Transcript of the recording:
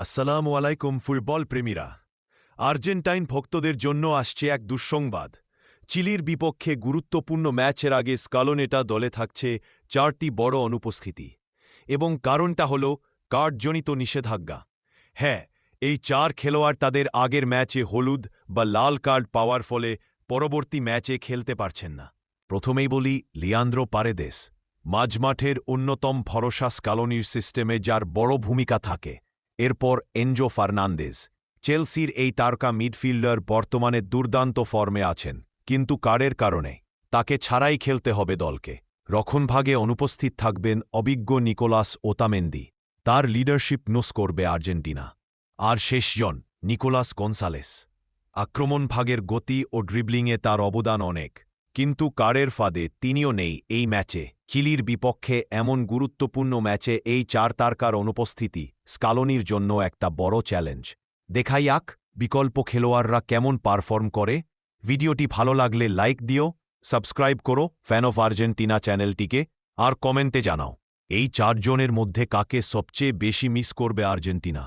আসসালামু আলাইকুম football প্রেমীরা। Argentine ভক্তদের জন্য আসছে এক দুঃসংবাদ। চিলির বিপক্ষে গুরুত্বপূর্ণ ম্যাচের আগে স্কালোনেটা দলে থাকছে চারটি বড় অনুপস্থিতি। এবং কারণটা হল কার্ডজনিত নিষেধাজ্ঞা। হ্যাঁ এই চার খেলোয়াড় তাদের আগের ম্যাচে হলুদ বা লাল কার্ড পাওয়ার ফলে পরবর্তী ম্যাচে খেলতে পারছেন না। প্রথমেই বলি, লিয়ান্দ্রো পারেদেস। মাঝমাঠের অন্যতম ভরসা স্কালোনির সিস্টেমে যার বড় ভূমিকা থাকে। এরপর এনজো ফার্নান্দেজ। চেলসির এই তারকা মিডফিল্ডার বর্তমানে দুর্দান্ত ফর্মে আছেন, কিন্তু কারের কারণে। তাকে ছাড়াই খেলতে হবে দলকে। রক্ষণভাগে অনুপস্থিত থাকবেন অভিজ্ঞ নিকোলাস ওতামেন্দি। তার লিডারশিপ নোস করবে আর্জেন্টিনা। আর শেষজন, নিকোলাস কনসালেস আক্রমণ ভাগের গতি ও ড্রিবলিংয়ে তার অবদান অনেক। কিন্তু কারের ফাঁদে তিনিও নেই এই ম্যাচে। চিলির বিপক্ষে এমন গুরুত্বপূর্ণ ম্যাচে এই চার তারকার অনুপস্থিতি স্কালোনির জন্য একটা বড় চ্যালেঞ্জ। দেখাই আক, বিকল্প খেলোয়াড়রা কেমন পারফর্ম করে। ভিডিওটি ভালো লাগলে লাইক দিও, সাবস্ক্রাইব করো ফ্যান অফ আর্জেন্টিনা চ্যানেলটিকে, আর কমেন্টে জানাও, এই চারজনের মধ্যে কাকে সবচেয়ে বেশি মিস করবে আর্জেন্টিনা?